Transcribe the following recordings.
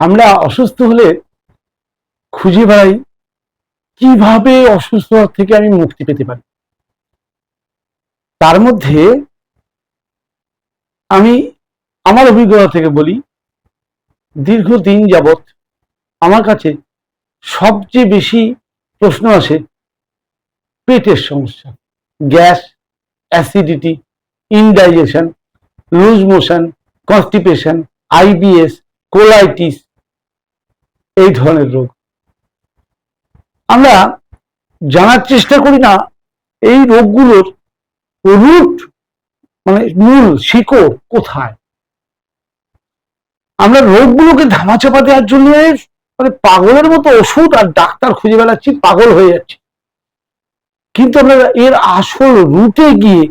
আমরা অসুস্থ হলে খুঁজে বেড়াই কীভাবে অসুস্থ থেকে আমি মুক্তি পেতে পারি। তার মধ্যে আমি আমার অভিজ্ঞতা থেকে বলি, দীর্ঘদিন যাবৎ আমার কাছে সবচেয়ে বেশি প্রশ্ন আসে পেটের সমস্যা, gas, acidity, indigestion, loose motion, constipation, IBS, colitis এই ধরনের রোগ। আমরা জানার চেষ্টা করি না, এই রোগগুলোর রুট মানে মূল, শিকড় কোথায়? আমরা রোগগুলোকে ধামাচাপা দেওয়ার জন্য মানে পাগলের মতো ওষুধ আর ডাক্তার খুঁজে বেড়াচ্ছি, পাগল হয়ে যাচ্ছি। কিন্তু আমরা এর আসল রুটে গিয়ে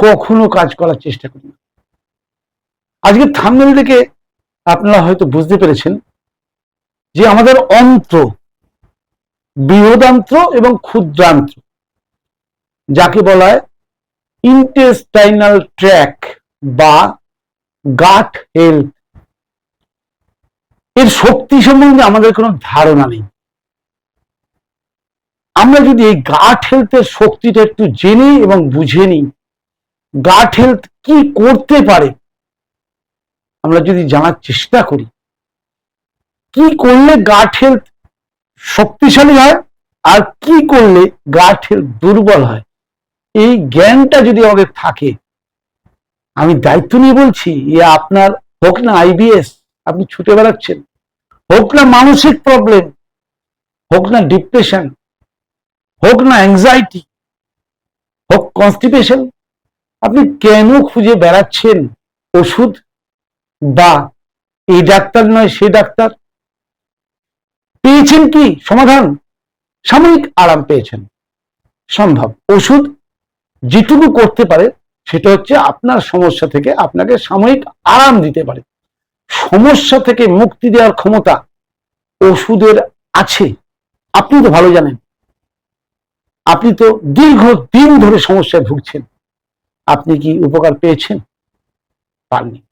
কখনো কাজ করার চেষ্টা করি না। আজকে থামনেল থেকে আপনারা হয়তো বুঝতে পেরেছেন যে আমাদের অন্ত্র, বৃহদান্ত্র এবং ক্ষুদ্রান্ত্র, যাকে বলা হয় ইন্টেস্টাইনাল ট্র্যাক বা গাট হেলথ এর শক্তি সম্বন্ধে আমাদের কোনো ধারণা নেই। আমরা যদি এই গাট হেলথের শক্তিটা একটু জেনে এবং বুঝে নিই গাট হেলথ কি করতে পারে, আমরা যদি জানার চেষ্টা করি কি করলে গাট হেলথ শক্তিশালী হয় আর কি করলে গাট হেলথ দুর্বল হয়? এই জ্ঞানটা যদি আমাদের থাকে, আমি দায়িত্ব নিয়ে বলছি এ আপনার হোক না আইবিএস আপনি ছুটে বেড়াচ্ছেন, হোক না মানসিক প্রবলেম হোক না ডিপ্রেশন হোক না অ্যাংজাইটি হোক কনস্টিপেশন আপনি কেন খুঁজে বেড়াচ্ছেন? ওষুধ বা এই ডাক্তার নয়, সে ডাক্তার পেয়েছেন কি? সমাধান। সাময়িক আরাম পেয়েছেন। সম্ভব। ওষুধ যেটুকু করতে পারে, সেটা হচ্ছে আপনার সমস্যা থেকে আপনাকে সাময়িক আরাম দিতে পারে। সমস্যা থেকে মুক্তি দেওয়ার ক্ষমতা ওষুধের আছে। আপনি তো ভালো জানেন। আপনি তো দীর্ঘ দিন ধরে সমস্যায় ভুগছেন। আপনি কি উপকার পেয়েছেন? পাননি।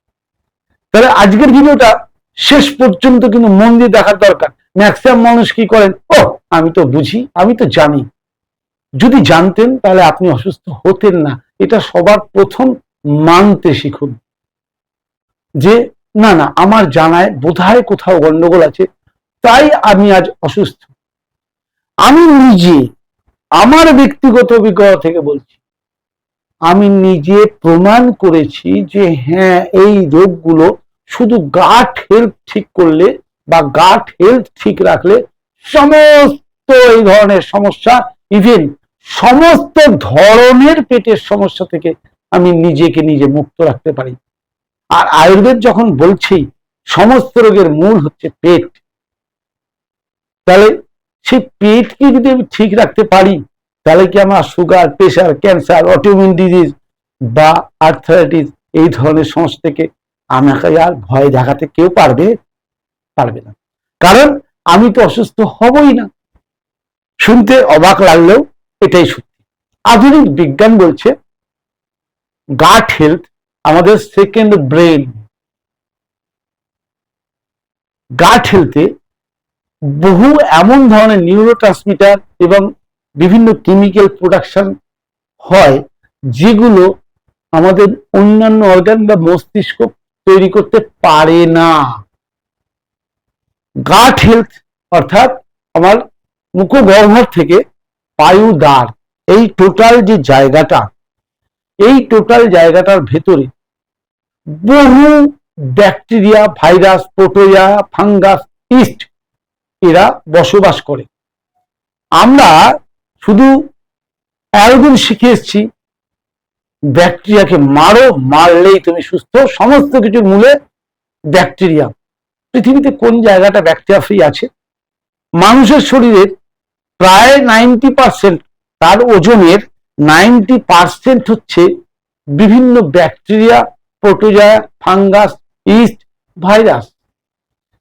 তাহলে আজকের ভিডিওটা শেষ পর্যন্ত কিন্তু মন দিয়ে দেখার দরকার। ম্যাক্সিমাম মানুষ কি করেন? ও আমি তো বুঝি, আমি তো জানি। যদি জানতেন, তাহলে আপনি অসুস্থ হতেন না। এটা সবার প্রথম মানতে শিখুন। যে, না না, আমার জানায় বোধহয় কোথাও গন্ডগোল আছে, তাই আমি আজ অসুস্থ। আমি নিজে, আমার ব্যক্তিগত অভিজ্ঞতা থেকে বলছি, আমি নিজে প্রমাণ করেছি যে হ্যাঁ এই রোগগুলো শুধু গাট হেলথ ঠিক করলে বা গাট হেলথ ঠিক রাখলে সমস্ত এই ধরনের সমস্যা ইভেন সমস্ত ধরনের পেটের সমস্যা থেকে আমি নিজেকে নিজে মুক্ত রাখতে পারি। আর আয়ুর্বেদ যখন বলছি সমস্ত রোগের মূল হচ্ছে পেট। তাহলে সেই পেটকে যদি আমি ঠিক রাখতে পারি, তাহলে কি আমার sugar pressure cancer autoimmune disease বা আর্থারাইটিস এই ধরনের সমস্যা থেকে আমাকে আর ভয় দেখাতে কেউ পারবে? পারবে না। কারণ আমি তো অসুস্থ হবই না। শুনতে অবাক লাগলেও এটাই সত্যি। আধুনিক বিজ্ঞান বলছে গাট হেলথ আমাদের সেকেন্ড ব্রেন গাট হেলথে বহু এমন ধরনের নিউরো ট্রান্সমিটার এবং বিভিন্ন কেমিক্যাল প্রোডাকশন হয়, যেগুলো আমাদের অন্যান্য অর্গান বা মস্তিষ্ক তৈরি করতে পারে না। গাট হেলথ অর্থাৎ আমার মুখগহ্বর থেকে পায়ুদ্বার এই টোটাল যে জায়গাটা, এই টোটাল জায়গাটার ভেতরে বহু bacteria virus protozoa fungus yeast এরা বসবাস করে। আমরা শুধু এতদিন শিখে এসছি ব্যাকটেরিয়াকে মারো, মারলেই তুমি সুস্থ, সমস্ত কিছুর মূলে ব্যাকটেরিয়া পৃথিবীতে কোন জায়গাটা ব্যাকটেরিয়া ফ্রি আছে? মানুষের শরীরের প্রায় নাইনটি পার্সেন্ট তার ওজনের নাইনটি পার্সেন্ট হচ্ছে বিভিন্ন bacteria protozoa fungus yeast virus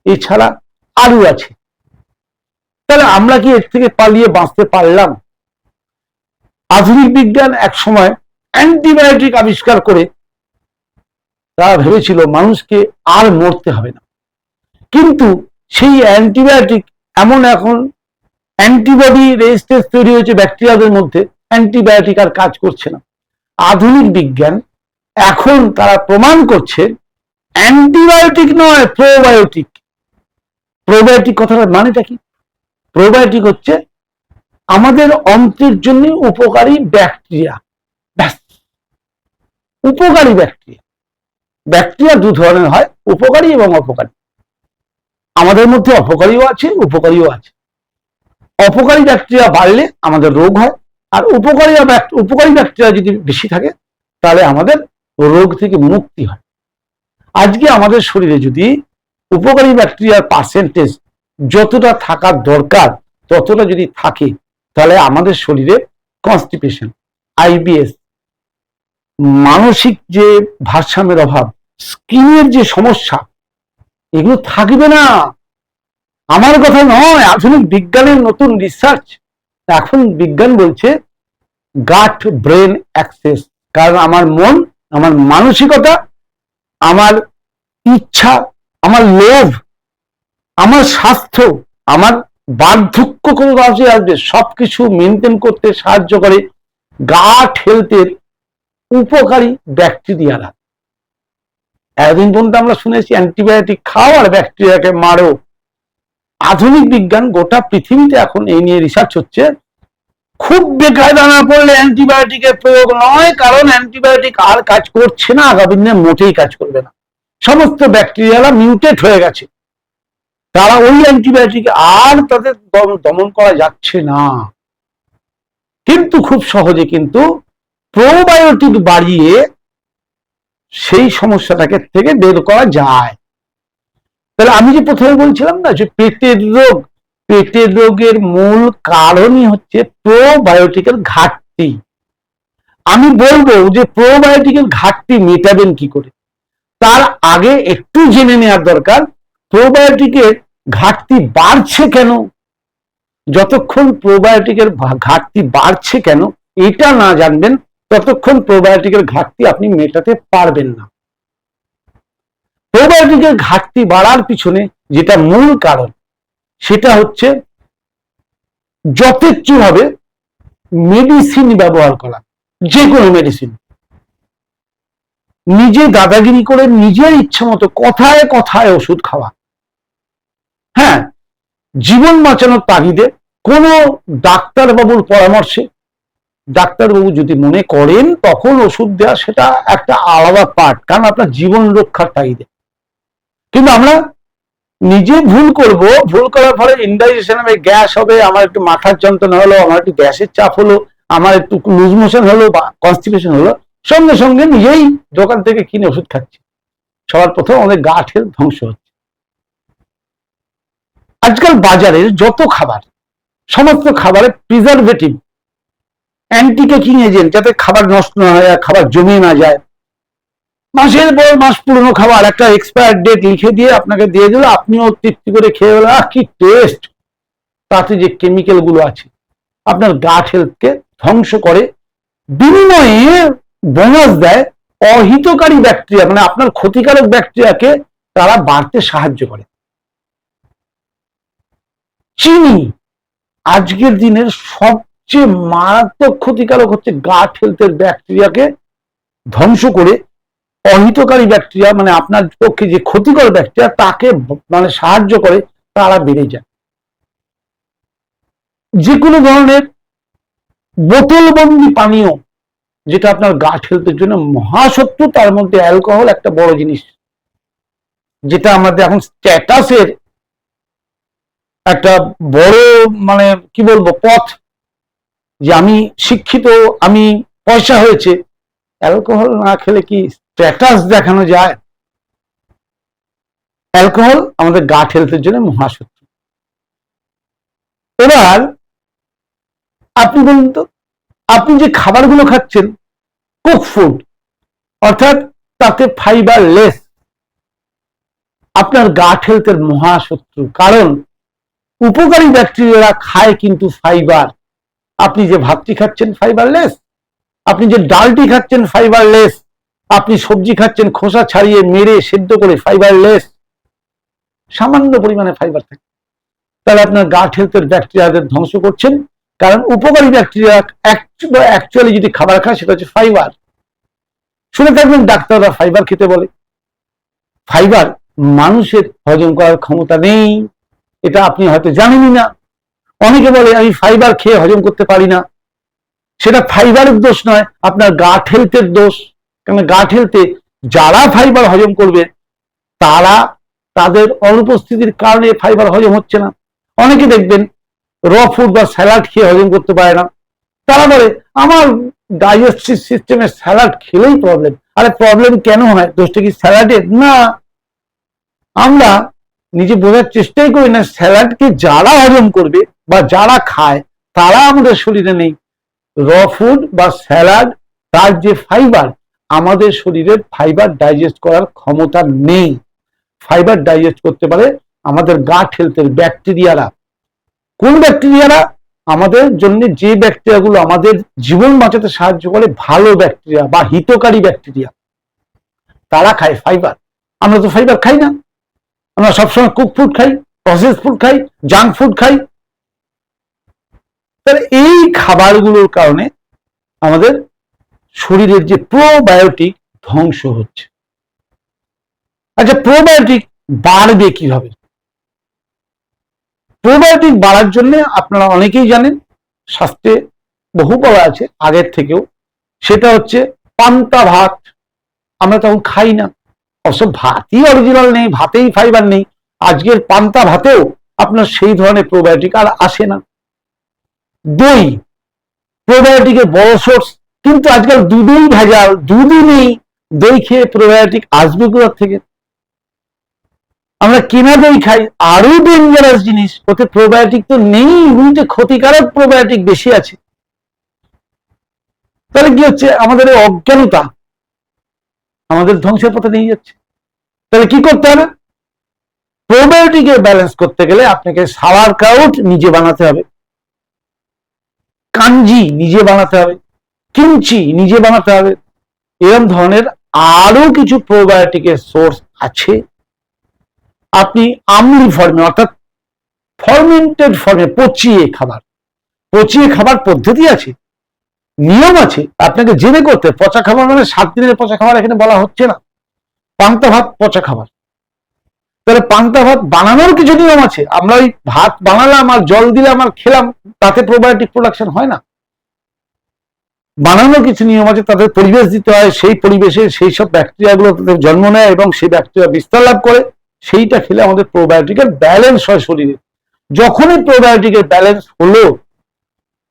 এছাড়া আরও আছে। তাহলে আমরা কি এর থেকে পালিয়ে বাঁচতে পারলাম? আধুনিক বিজ্ঞান এক সময় অ্যান্টিবায়োটিক আবিষ্কার করে তারা ভেবেছিল মানুষকে আর মরতে হবে না। কিন্তু সেই অ্যান্টিবায়োটিক এমন এখন অ্যান্টিবডি রেজিস্টেন্স তৈরি হয়েছে ব্যাকটেরিয়াদের মধ্যে, অ্যান্টিবায়োটিক আর কাজ করছে না। আধুনিক বিজ্ঞান এখন তারা প্রমাণ করছে অ্যান্টিবায়োটিক নয়, প্রোবায়োটিক। প্রোবায়োটিক কথাটার মানেটা কি? প্রোবায়োটিক হচ্ছে আমাদের অন্ত্রের জন্য উপকারী ব্যাকটেরিয়া। ব্যাস, উপকারী ব্যাকটেরিয়া। ব্যাকটেরিয়া দু ধরনের হয়, উপকারী এবং অপকারী। আমাদের মধ্যে অপকারীও আছে, উপকারীও আছে। অপকারী ব্যাকটেরিয়া বাড়লে আমাদের রোগ হয়, আর উপকারী উপকারী ব্যাকটেরিয়া যদি বেশি থাকে, তাহলে আমাদের রোগ থেকে মুক্তি হয়। আজকে আমাদের শরীরে যদি উপকারী ব্যাকটেরিয়ার পার্সেন্টেজ যতটা থাকার দরকার, ততটা যদি থাকে, তাহলে আমাদের শরীরে কনস্টিপেশন আইবিএস মানসিক যে ভারসাম্যের অভাব স্কিনের যে সমস্যা এগুলো থাকবে না। আমার কথা নয়, আধুনিক বিজ্ঞানের নতুন রিসার্চ এখন বিজ্ঞান বলছে গাট ব্রেন অ্যাক্সেস কারণ আমার মন, আমার মানসিকতা, আমার ইচ্ছা, আমার লোভ, আমার স্বাস্থ্য, আমার বার্ধক্য কোনো কাজে আসবে, সবকিছু মেনটেন করতে সাহায্য করে গাট হেলথের উপকারী ব্যাকটেরিয়ারা। এতদিন পর্যন্ত আমরা শুনেছি অ্যান্টিবায়োটিক খাও আর ব্যাকটেরিয়াকে মারো। আধুনিক বিজ্ঞান গোটা পৃথিবীতে এখন এই নিয়ে রিসার্চ হচ্ছে। খুব বেকায়দা না পড়লে অ্যান্টিবায়োটিকের প্রয়োগ নয়, কারণ অ্যান্টিবায়োটিক আর কাজ করছে না, আগামী দিনে মোটেই কাজ করবে না। সমস্ত ব্যাকটেরিয়ারা মিউটেট হয়ে গেছে। তারা ওই অ্যান্টিবায়োটিক আর তাদের দমন করা যাচ্ছে না। কিন্তু খুব সহজে কিন্তু প্রোবায়োটিক বাড়িয়ে সেই সমস্যাটাকে থেকে বের করা যায়। তাহলে আমি যে প্রথমে বলছিলাম না যে পেটের রোগ, পেটের রোগের মূল কারণই হচ্ছে প্রোবায়োটিকের ঘাটতি। আমি বলব যে প্রোবায়োটিকের ঘাটতি মেটাবেন কি করে? তার আগে একটু জেনে নেওয়ার দরকার প্রোবায়োটিকের ঘাটতি বাড়ছে কেন? যতক্ষণ প্রোবায়োটিকের ঘাটতি বাড়ছে কেন, এটা না জানবেন ততক্ষণ প্রোবায়োটিকের ঘাটতি আপনি মেটাতে পারবেন না। প্রোবায়োটিকের ঘাটতি বাড়ার পিছনে যেটা মূল কারণ, সেটা হচ্ছে যথেচ্ছভাবে মেডিসিন ব্যবহার করা যে কোনো মেডিসিন নিজে দাদাগিরি করে নিজের ইচ্ছা মতো কথায় কথায় ওষুধ খাওয়া। হ্যাঁ জীবন বাঁচানোর তাগিদে কোনো ডাক্তারবাবুর পরামর্শে ডাক্তারবাবু যদি মনে করেন, তখন ওষুধ দেওয়া সেটা একটা আলাদা পার্ট কারণ আপনার জীবন রক্ষার তাগিদে কিন্তু আমরা নিজে ভুল করব, ভুল করার ফলে ইন্ডাইজেশন হবে, গ্যাস হবে, আমার একটু মাথার যন্ত্রণা হলো, আমার একটু গ্যাসের চাপ হলো, আমার একটু লুজ মোশন হলো বা কনস্টিপেশন হলো, সঙ্গে সঙ্গে নিজেই দোকান থেকে কিনে ওষুধ খাচ্ছি। সবার প্রথম আমাদের গাঠের ধ্বংস হচ্ছে। আজকাল বাজারের যত খাবার, সমস্ত খাবারে প্রিজারভেটিভ অ্যান্টি কেকিং এজেন্ট যাতে খাবার নষ্ট না হয় আর খাবার জমে না যায়। মাসের পর মাস পুরনো খাবার, একটা এক্সপায়ার ডেট লিখে দিয়ে আপনাকে দিয়ে দিল, আপনিও তৃপ্তি করে খেয়ে বলেন আহ, কি টেস্ট তাতে যে কেমিক্যালগুলো আছে, আপনার গাট হেলথকে ধ্বংস করে। বিনিময়ে বোনাস দেয় অহিতকারী ব্যাকটেরিয়া মানে আপনার ক্ষতিকারক ব্যাকটেরিয়াকে তারা বাড়তে সাহায্য করে। চিনি, আজকের দিনের সবচেয়ে মারাত্মক ক্ষতিকারক হচ্ছে গাট হেলথের ব্যাকটেরিয়াকে ধ্বংস করে অহিতকারী ব্যাকটেরিয়া মানে আপনার পক্ষে যে ক্ষতিকর ব্যাকটেরিয়া, তাকে মানে সাহায্য করে, তারা বেড়ে যায়। যে কোনো ধরনের বোতলবন্দি পানীয়, যেটা আপনার গাট হেলথের জন্য মহাশত্রু, তার মধ্যে অ্যালকোহল একটা বড় জিনিস, যেটা আমাদের এখন স্ট্যাটাসের একটা বড় মানে কি বলব, পথ যে আমি শিক্ষিত, আমি পয়সা হয়েছে। অ্যালকোহল না খেলে কি স্ট্যাটাস দেখানো যায়? অ্যালকোহল আমাদের গাট হেলথের জন্য মহাশত্রু। এবার আপনি বলুন তো, আপনি যে খাবারগুলো খাচ্ছেন কুক ফুড অর্থাৎ তাতে ফাইবার লেস আপনার গাট হেলথের মহাশত্রু। কারণ উপকারী ব্যাকটেরিয়ারা খায় কিন্তু ফাইবার আপনি যে ভাতটি খাচ্ছেন ফাইবারলেস আপনি যে ডালটি খাচ্ছেন ফাইবারলেস আপনি সবজি খাচ্ছেন খোসা ছাড়িয়ে মেরে সেদ্ধ করে ফাইবারলেস সামান্য পরিমাণে ফাইবার থাকে। তাহলে আপনার গাট হেলথের ব্যাকটেরিয়াদের ধ্বংস করছেন। কারণ উপকারী ব্যাকটেরিয়া অ্যাকচুয়ালি যদি খাবার খায়, সেটা হচ্ছে ফাইবার শুনে থাকবেন, ডাক্তাররা ফাইবার খেতে বলে। ফাইবার মানুষের হজম করার ক্ষমতা নেই। এটা আপনি হয়তো জানেনই না। অনেকে বলে, আমি ফাইবার খেয়ে হজম করতে পারি না। সেটা ফাইবারের দোষ নয়, আপনার গাট হেলথের দোষ। কেন গাট হেলথে যারা ফাইবার হজম করবে, তারা তাদের অনুপস্থিতির কারণে ফাইবার হজম হচ্ছে না। অনেকে দেখবেন র ফুড বা স্যালাড খেয়ে হজম করতে পারে না। তারা বলে, আমার ডাইজেস্টিভ সিস্টেমে স্যালাড খেলেই প্রবলেম আরে প্রবলেম কেন হয়? দোষটা কি স্যালাডের না। আমরা নিজে বোঝার চেষ্টাই করি না স্যালাডকে যারা হজম করবে বা যারা খায়, তারা আমাদের শরীরে নেই। র ফুড বা স্যালাড তার যে ফাইবার আমাদের শরীরের ফাইবার ডাইজেস্ট করার ক্ষমতা নেই। ফাইবার ডাইজেস্ট করতে পারে আমাদের গাট হেলথের ব্যাকটেরিয়ারা কোন ব্যাকটেরিয়ারা আমাদের জন্য যে ব্যাকটেরিয়াগুলো আমাদের জীবন বাঁচাতে সাহায্য করে, ভালো ব্যাকটেরিয়া বা হিতকারী ব্যাকটেরিয়া তারা খায় ফাইবার আমরা তো ফাইবার খাই না। আমরা সবসময় কুক ফুড খাই প্রসেস ফুড খাই জাঙ্ক ফুড খাই। তাহলে এই খাবারগুলোর কারণে আমাদের শরীরের যে প্রোবায়োটিক ধ্বংস হচ্ছে। আচ্ছা প্রোবায়োটিক বাড়বে কীভাবে? প্রোবায়োটিক বাড়ার জন্য আপনারা অনেকেই জানেন স্বাস্থ্যে বহু বলা আছে, আগের থেকেও। সেটা হচ্ছে পান্তা ভাত। আমরা তখন খাই না। অবশ্য ভাতই অরিজিনাল নেই, ভাতেই ফাইবার নেই। আজকের পান্তা ভাতেও আপনার সেই ধরনের প্রোবায়োটিক আর আসে না। দই প্রোবায়োটিকের বড় সোর্স কিন্তু আজকাল দুধই ভেজাল দুধই নেই দই খেয়ে প্রোবায়োটিক আসবে কোথার থেকে? আমরা কেনা দই খাই, আরও ডেঞ্জারাস জিনিস, ওতে প্রোবায়োটিক তো নেই উল্টে ক্ষতিকারক প্রোবায়োটিক বেশি আছে। তাহলে কি হচ্ছে? আমাদের অজ্ঞানতা, আমাদের ধ্বংসের পথে নিয়ে যাচ্ছে। তাহলে কি করতে হবে? প্রোবায়োটিকের ব্যালেন্স করতে গেলে আপনাকে সাওয়ার কাউট নিজে বানাতে হবে। কাঞ্জি নিজে বানাতে হবে, কিমচি নিজে বানাতে হবে। এরকম ধরনের আরও কিছু প্রোবায়োটিকের সোর্স আছে। আপনি আমলি ফর্মে অর্থাৎ ফরমেন্টেড ফর্মে পচিয়ে খাবার পচিয়ে খাবার পদ্ধতি আছে, নিয়ম আছে, আপনাকে জেনে করতে পচা খাবার মানে সাত দিনের পচা খাবার এখানে বলা হচ্ছে না। পান্তা ভাত পচা খাবার। তাহলে পান্তা ভাত বানানোর কিছু নিয়ম আছে? আমরা ওই ভাত বানালাম আর জল দিলাম আর খেলাম, তাতে প্রোবায়োটিক প্রোডাকশন হয় না। বানানোর কিছু নিয়ম আছে, তাদের পরিবেশ দিতে হয়, সেই পরিবেশে সেই সব ব্যাকটেরিয়াগুলো তাদের জন্ম নেয় এবং সেই ব্যাকটেরিয়া বিস্তার লাভ করে, সেইটা খেলে আমাদের প্রোবায়োটিকের ব্যালেন্স হয় শরীরে। যখনই প্রোবায়োটিকের ব্যালেন্স হলো,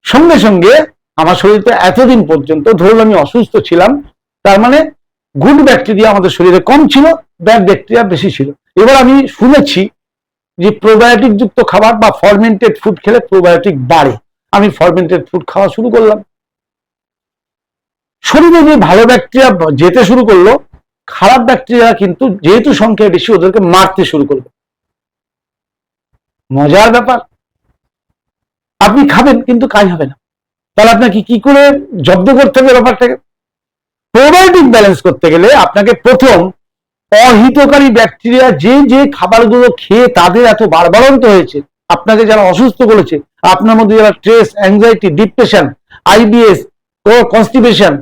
সঙ্গে সঙ্গে আমার শরীরটা এতদিন পর্যন্ত, ধরুন আমি অসুস্থ ছিলাম, তার মানে গুড ব্যাকটেরিয়া আমাদের শরীরে কম ছিল ব্যাড ব্যাকটেরিয়া বেশি ছিল। এবার আমি শুনেছি যে প্রোবায়োটিক যুক্ত খাবার বা ফরমেন্টেড ফুড খেলে প্রোবায়োটিক বাড়ে। আমি ফরমেন্টেড ফুড খাওয়া শুরু করলাম। শরীরে যে ভালো ব্যাকটেরিয়া যেতে শুরু করল, খারাপ ব্যাকটেরিয়া কিন্তু যেহেতু সংখ্যা বেশি, ওদেরকে মারতে শুরু করবে। মজার ব্যাপার। আপনি খাবেন, কিন্তু কাজ হবে না। তাহলে আপনাকে কি করে জব্দ করতে হবে ব্যাপারটাকে? প্রোবায়োটিক ব্যালেন্স করতে গেলে আপনাকে প্রথম অহিতকারী ব্যাকটেরিয়া যে যে খাবারগুলো খেয়ে তাদের এত বারবারন্ত হয়েছে, আপনাকে যারা অসুস্থ করেছে, আপনার মধ্যে যারা স্ট্রেস অ্যাংজাইটি ডিপ্রেশন আইবিএস ও কনস্টিপেশন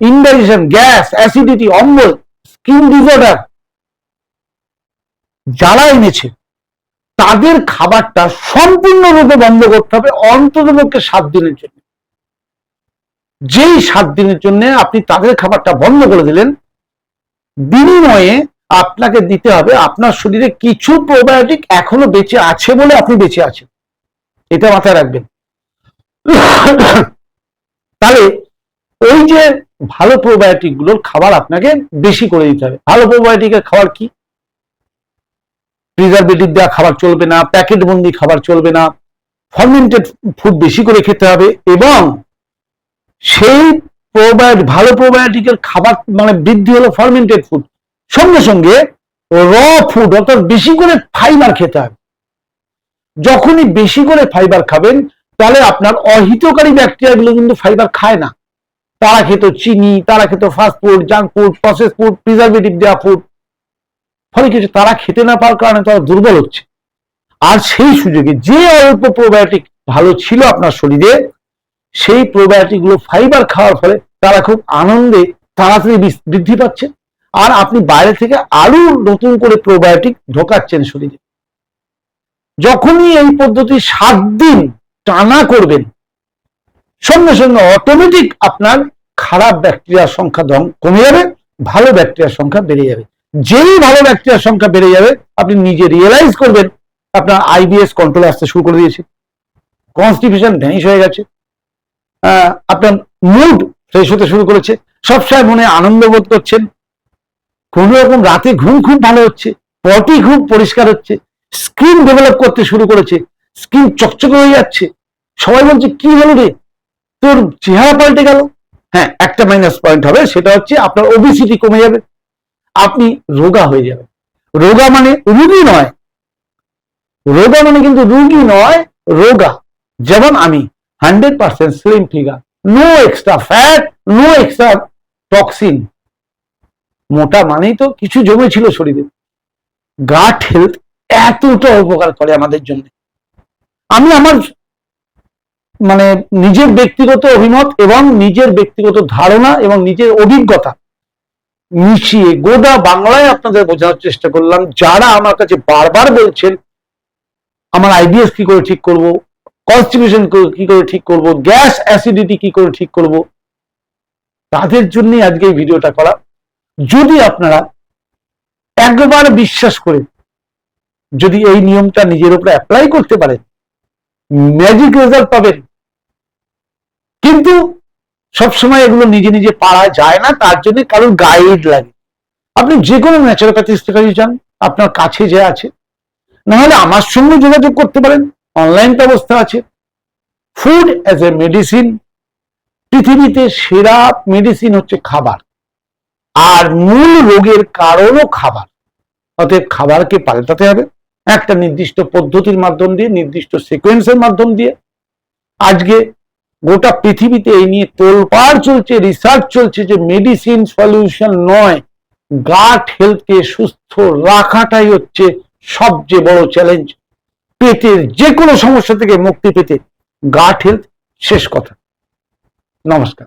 ইনডাইজেশন গ্যাস অ্যাসিডিটি অম্বল স্কিন ডিসঅর্ডার যারা এনেছে, তাদের খাবারটা সম্পূর্ণরূপে বন্ধ করতে হবে অন্তত পক্ষে সাত দিনের জন্য। যেই সাত দিনের জন্য আপনি তাদের খাবারটা বন্ধ করে দিলেন, বিনিময়ে আপনাকে দিতে হবে। আপনার শরীরে কিছু প্রোবায়োটিক এখনও বেঁচে আছে বলে আপনি বেঁচে আছেন। এটা মাথায় রাখবেন। তাহলে ওই যে ভালো প্রোবায়োটিকগুলোর খাবার আপনাকে বেশি করে দিতে হবে। ভালো প্রোবায়োটিকের খাবার কি? প্রিজারভেটিভ দেওয়া খাবার চলবে না প্যাকেট বন্দি খাবার চলবে না ফার্মেন্টেড ফুড বেশি করে খেতে হবে এবং সেই প্রোবায়োটিক ভালো প্রোবায়োটিকের খাবার মানে বৃদ্ধি হলো ফার্মেন্টেড ফুড সঙ্গে সঙ্গে র ফুড অর্থাৎ বেশি করে ফাইবার খেতে হবে। যখনই বেশি করে ফাইবার খাবেন, তাহলে আপনার অহিতকারী ব্যাকটেরিয়াগুলো কিন্তু ফাইবার খায় না। তারা খেত চিনি, তারা খেত fast food junk food process food preservative দেওয়া ফুড ফলে কিছু তারা খেতে না পাওয়ার কারণে তারা দুর্বল হচ্ছে। আর সেই সুযোগে যে অল্প প্রোবায়োটিক ভালো ছিল আপনার শরীরে, সেই প্রোবায়োটিকগুলো ফাইবার খাওয়ার ফলে তারা খুব আনন্দে তাড়াতাড়ি বৃদ্ধি পাচ্ছে। আর আপনি বাইরে থেকে আরও নতুন করে প্রোবায়োটিক ঢোকাচ্ছেন শরীরে। যখনই এই পদ্ধতি সাত দিন টানা করবেন, সঙ্গে সঙ্গে অটোমেটিক আপনার খারাপ ব্যাকটেরিয়ার সংখ্যা কমে যাবে, ভালো ব্যাকটেরিয়ার সংখ্যা বেড়ে যাবে। যেই ভালো ব্যাকটেরিয়ার সংখ্যা বেড়ে যাবে, আপনি নিজে রিয়েলাইজ করবেন, আপনার আইবিএস কন্ট্রোল আসতে শুরু করে দিয়েছে। কনস্টিপেশন ভ্যানিশ হয়ে গেছে। আপনার মুড ফ্রেশ হতে শুরু করেছে। সবসময় মনে আনন্দ বোধ করছেন। কোন রকম রাতে ঘুম খুব ভালো হচ্ছে, পটি খুব পরিষ্কার হচ্ছে, স্কিন ডেভেলপ করতে শুরু করেছে, স্কিন চকচকে হয়ে যাচ্ছে। সবাই বলছে, কি হলো রে? তোর চেহারা পাল্টে গেল? হ্যাঁ একটা মাইনাস পয়েন্ট হবে, সেটা হচ্ছে আপনার ওবিসিটি কমে যাবে, আপনি রোগা হয়ে যাবেন। রোগা মানে রুগী নয়। রোগা মানে কিন্তু রুগী নয়, রোগা। যেমন আমি hundred percent slim figure no extra fat no extra toxin মোটা মানেই তো কিছু জমে ছিল শরীরে। গাট হেলথ এতটা উপকার করে আমাদের জন্য। আমি আমার মানে নিজের ব্যক্তিগত অভিমত এবং নিজের ব্যক্তিগত ধারণা এবং নিজের অভিজ্ঞতা মিশিয়ে গোটা বাংলায় আপনাদের বোঝানোর চেষ্টা করলাম। যারা আমার কাছে বারবার বলছেন, আমার আইবিএস কি করে ঠিক করব কনস্টিপেশন কি করে ঠিক করব গ্যাস অ্যাসিডিটি কি করে ঠিক করব, তাদের জন্যই আজকে এই ভিডিওটা করা। যদি আপনারা একবার বিশ্বাস করে যদি এই নিয়মটা নিজের উপরে অ্যাপ্লাই করতে পারেন ম্যাজিক রেজাল্ট পাবেন। কিন্তু সবসময় এগুলো নিজে নিজে পারা যায় না, তার জন্য কারোর গাইড লাগে। আপনি যে কোনো ন্যাচারোপ্যাথিস্ট কাছে যান, আপনার কাছে যে আছে। নাহলে আমার সঙ্গে যোগাযোগ করতে পারেন অনলাইন ব্যবস্থা আছে। ফুড অ্যাজ এ মেডিসিন পৃথিবীতে সেরা মেডিসিন হচ্ছে খাবার। আর মূল রোগের কারণও খাবার। অতএব খাবারকে পাল্টাতে হবে। একটা নির্দিষ্ট পদ্ধতির মাধ্যম দিয়ে, নির্দিষ্ট সিকোয়েন্সের মাধ্যম দিয়ে। আজকে গোটা পৃথিবীতে এই নিয়ে তোলপাড় চলছে রিসার্চ চলছে যে মেডিসিন সলিউশন নয়। গাট হেলথকে সুস্থ রাখাটাই হচ্ছে সবচেয়ে বড় চ্যালেঞ্জ পেটের যে কোনো সমস্যা থেকে মুক্তি পেতে গাট হেলথ শেষ কথা। নমস্কার।